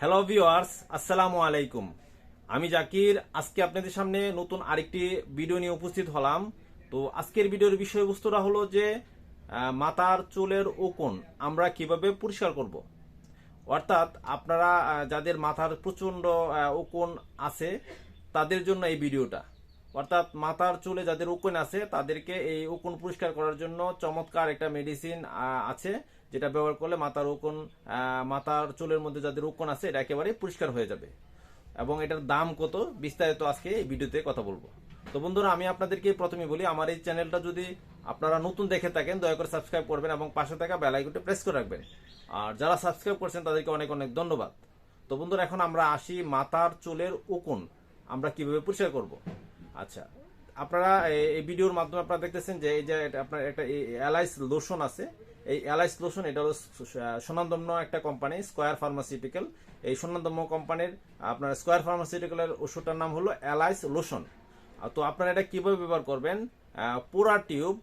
Hello viewers আসসালামু আলাইকুম আমি জাকির। আজকে আপনাদের সামনে নতুন আরেকটি ভিডিও নিয়ে উপস্থিত হলাম। তো আজকের ভিডিওর বিষয়বস্তুটা হলো যে মাতার চুলের ওকন আমরা কীভাবে পরিষ্কার করব। অর্থাৎ আপনারা যাদের মাথার প্রচণ্ড ওকন আছে, তাদের জন্য এই ভিডিওটা অর্থাৎ মাথার চুলে যাদের উকুন আছে, তাদেরকে এই উকুন পরিষ্কার করার জন্য চমৎকার একটা মেডিসিন আছে, যেটা ব্যবহার করলে মাথার উকুন মাথার চুলের মধ্যে যাদের উকুন আছে, এটা একেবারে পরিষ্কার হয়ে যাবে। এবং এটার দাম কত, বিস্তারিত আজকে এই ভিডিওতে কথা বলব। তো বন্ধুরা, আমি আপনাদেরকে প্রথমে বলি, আমার এই চ্যানেলটা যদি আপনারা নতুন দেখে থাকেন, দয়া করে সাবস্ক্রাইব করবেন এবং পাশে থাকা বেল আইকনটি প্রেস করে রাখবেন। আর যারা সাবস্ক্রাইব করছেন, তাদেরকে অনেক অনেক ধন্যবাদ। তো বন্ধুরা, এখন আমরা আসি মাথার চুলের উকুন, আমরা কীভাবে পরিষ্কার করব? আচ্ছা। আপনারা এই- ভিডিওর মাধ্যমে আপনারা দেখতেছেন যে এই যে আপনার একটা এলাইস লোশন আছে। এই এলাইস লোশন, এটা হলো স- স্বনামধন্য একটা কোম্পানি, স্কোয়ার ফার্মাসিউটিক্যাল। এই স্বনামধন্য কোম্পানির আপনার স্কয়ার ফার্মাসিউটিক্যালের ওষুধটার নাম হলো এলাইস লোশন। তো আপনারা এটা কীভাবে ব্যবহার করবেন? পুরা টিউব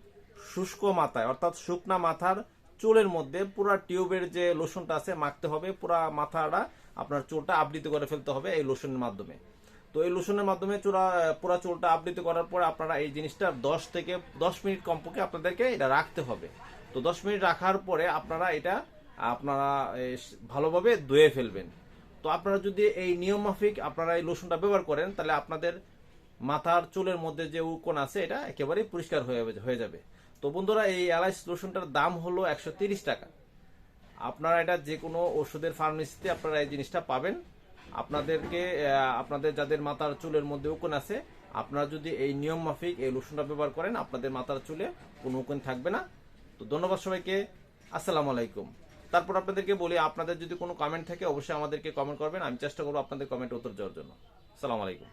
শুষ্ক মাথায়, অর্থাৎ শুকনা মাথার চুলের মধ্যে পুরা টিউবের যে লোশনটা আছে, মাখতে হবে, পুরা মাথাটা আপনার চুলটা আবৃত করে ফেলতে হবে এই লোশনের মাধ্যমে। তো এই লোশনের মাধ্যমে চূড়া পুরা চুলটা আবৃত করার পর আপনারা এই জিনিসটা দশ থেকে দশ মিনিট কমপক্ষে আপনাদেরকে এটা রাখতে হবে। তো দশ মিনিট রাখার পরে আপনারা এটা, আপনারা ভালোভাবে ধুয়ে ফেলবেন। তো আপনারা যদি এই নিয়ম মাফিক আপনারা এই লোশনটা ব্যবহার করেন, তাহলে আপনাদের মাথার চুলের মধ্যে যে উকন আছে, এটা একেবারেই পরিষ্কার হয়ে যাবে তো বন্ধুরা, এই অ্যালাইস লোশনটার দাম হলো একশো টাকা। আপনারা এটা যে কোনো ওষুধের ফার্মেসিতে আপনারা এই জিনিসটা পাবেন। আপনাদেরকে আপনাদের যাদের মাথার চুলের মধ্যে উকুন আছে, আপনারা যদি এই নিয়ম মাফিক এই লোশনটা ব্যবহার করেন, আপনাদের মাথার চুলে কোনো উকুন থাকবে না। তো ধন্যবাদ সবাইকে। আসসালামু আলাইকুম। তারপর আপনাদেরকে বলি, আপনাদের যদি কোনো কমেন্ট থাকে, অবশ্যই আমাদেরকে কমেন্ট করবেন। আমি চেষ্টা করব আপনাদের কমেন্ট উত্তর দেওয়ার জন্য। আসসালামু আলাইকুম।